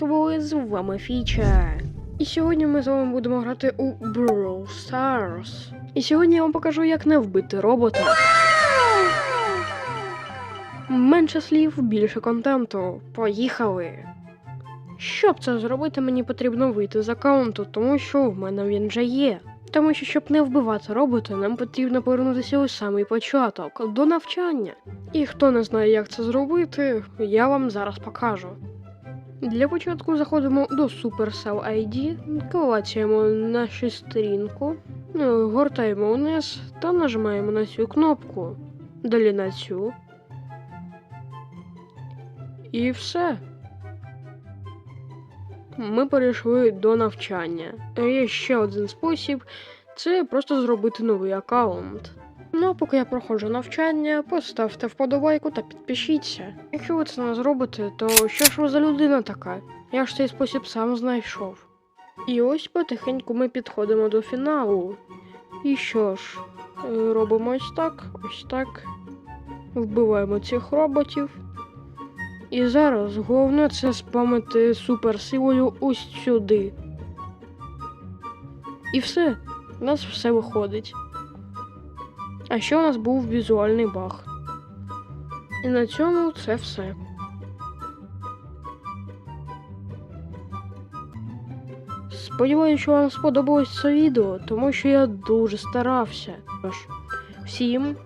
були з вами Фіча. І сьогодні ми з вами будемо грати у Brawl Stars. І сьогодні я вам покажу, як не вбити робота. Менше слів, більше контенту. Поїхали! Щоб це зробити, мені потрібно вийти з аккаунту, тому що в мене він вже є. Тому що, щоб не вбивати робота, нам потрібно повернутися у самий початок до навчання. І хто не знає, як це зробити, я вам зараз покажу. Для початку заходимо до Supercell ID, клацаємо нашу сторінку, ну, гортаємо вниз та нажимаємо на цю кнопку. Далі на цю. І все. Ми перейшли до навчання. Є ще один спосіб це просто зробити новий аккаунт. Ну, а поки я проходжу навчання, поставте вподобайку та підпишіться. Якщо ви це не зробите, то що ж ви за людина така? Я ж цей спосіб сам знайшов. І ось потихеньку ми підходимо до фіналу. І що ж, е, робимо ось так, ось так. Вбиваємо цих роботів. І зараз головне це спамити суперсилою ось сюди. І все, у нас все виходить. А ще у нас був візуальний баг. І на цьому це все. Сподіваюся, що вам сподобалось це відео, тому що я дуже старався. Тож, всім